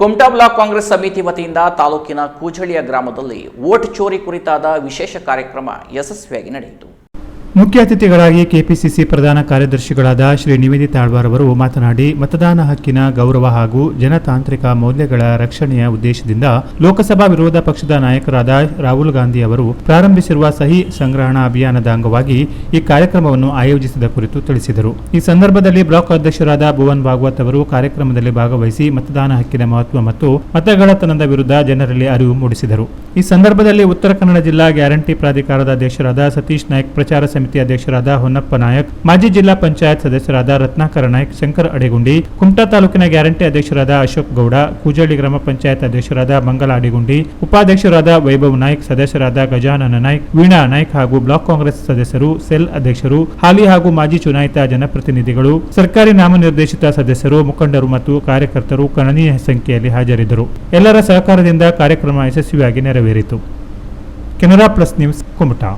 Kumta block Congress ಸಮಿತಿ ವತಿಯಿಂದ ತಾಲೂಕಿನ ಕೂಜಳಿಯ ಗ್ರಾಮದಲ್ಲಿ ವೋಟ್ ಚೋರಿ ಕುರಿತಾದ ವಿಶೇಷ ಕಾರ್ಯಕ್ರಮ ಯಶಸ್ವಿಯಾಗಿ ನಡೆಯಿತು. ಮುಖ್ಯ ಅತಿಥಿಗಳಾಗಿ ಕೆಪಿಸಿಸಿ ಪ್ರಧಾನ ಕಾರ್ಯದರ್ಶಿಗಳಾದ ಶ್ರೀ ನಿವೇದಿ ಆಳ್ವಾರ್ ಅವರು ಮಾತನಾಡಿ, ಮತದಾನ ಹಕ್ಕಿನ ಗೌರವ ಹಾಗೂ ಜನತಾಂತ್ರಿಕ ಮೌಲ್ಯಗಳ ರಕ್ಷಣೆಯ ಉದ್ದೇಶದಿಂದ ಲೋಕಸಭಾ ವಿರೋಧ ಪಕ್ಷದ ನಾಯಕರಾದ ರಾಹುಲ್ ಗಾಂಧಿ ಅವರು ಪ್ರಾರಂಭಿಸಿರುವ ಸಹಿ ಸಂಗ್ರಹಣಾ ಅಭಿಯಾನದ ಅಂಗವಾಗಿ ಈ ಕಾರ್ಯಕ್ರಮವನ್ನು ಆಯೋಜಿಸಿದ ಕುರಿತು ತಿಳಿಸಿದರು. ಈ ಸಂದರ್ಭದಲ್ಲಿ ಬ್ಲಾಕ್ ಅಧ್ಯಕ್ಷರಾದ ಭುವನ್ ಭಾಗವತ್ ಅವರು ಕಾರ್ಯಕ್ರಮದಲ್ಲಿ ಭಾಗವಹಿಸಿ ಮತದಾನ ಹಕ್ಕಿನ ಮಹತ್ವ ಮತ್ತು ಮತಗಳತನದ ವಿರುದ್ಧ ಜನರಲ್ಲಿ ಅರಿವು ಮೂಡಿಸಿದರು. ಈ ಸಂದರ್ಭದಲ್ಲಿ ಉತ್ತರ ಕನ್ನಡ ಜಿಲ್ಲಾ ಗ್ಯಾರಂಟಿ ಪ್ರಾಧಿಕಾರದ ಅಧ್ಯಕ್ಷರಾದ ಸತೀಶ್ ನಾಯ್ಕ್ ಪ್ರಚಾರ ಸಮಿತಿ ಅಧ್ಯಕ್ಷರಾದ ಹೊನ್ನಪ್ಪ ನಾಯಕ್, ಮಾಜಿ ಜಿಲ್ಲಾ ಪಂಚಾಯತ್ ಸದಸ್ಯರಾದ ರತ್ನಾಕರ ನಾಯಕ್, ಶಂಕರ್ ಅಡಿಗುಂಡಿ, ಕುಮಟಾ ತಾಲೂಕಿನ ಗ್ಯಾರಂಟಿ ಅಧ್ಯಕ್ಷರಾದ ಅಶೋಕ್ ಗೌಡ, ಕೂಜಳ್ಳಿ ಗ್ರಾಮ ಪಂಚಾಯತ್ ಅಧ್ಯಕ್ಷರಾದ ಮಂಗಲ ಅಡಿಗುಂಡಿ ಉಪಾಧ್ಯಕ್ಷರಾದ ವೈಭವ್ ನಾಯ್ಕ್ ಸದಸ್ಯರಾದ ಗಜಾನನ ನಾಯ್ಕ್, ವೀಣಾ ನಾಯ್ಕ್ ಹಾಗೂ ಬ್ಲಾಕ್ ಕಾಂಗ್ರೆಸ್ ಸದಸ್ಯರು, ಸೆಲ್ ಅಧ್ಯಕ್ಷರು, ಹಾಲಿ ಹಾಗೂ ಮಾಜಿ ಚುನಾಯಿತ ಜನಪ್ರತಿನಿಧಿಗಳು, ಸರ್ಕಾರಿ ನಾಮನಿರ್ದೇಶಿತ ಸದಸ್ಯರು, ಮುಖಂಡರು ಮತ್ತು ಕಾರ್ಯಕರ್ತರು ಗಣನೀಯ ಸಂಖ್ಯೆಯಲ್ಲಿ ಹಾಜರಿದ್ದರು. ಎಲ್ಲರ ಸಹಕಾರದಿಂದ ಕಾರ್ಯಕ್ರಮ ಯಶಸ್ವಿಯಾಗಿ ನೆರವೇರಿತು. Canara plus news, Kumta.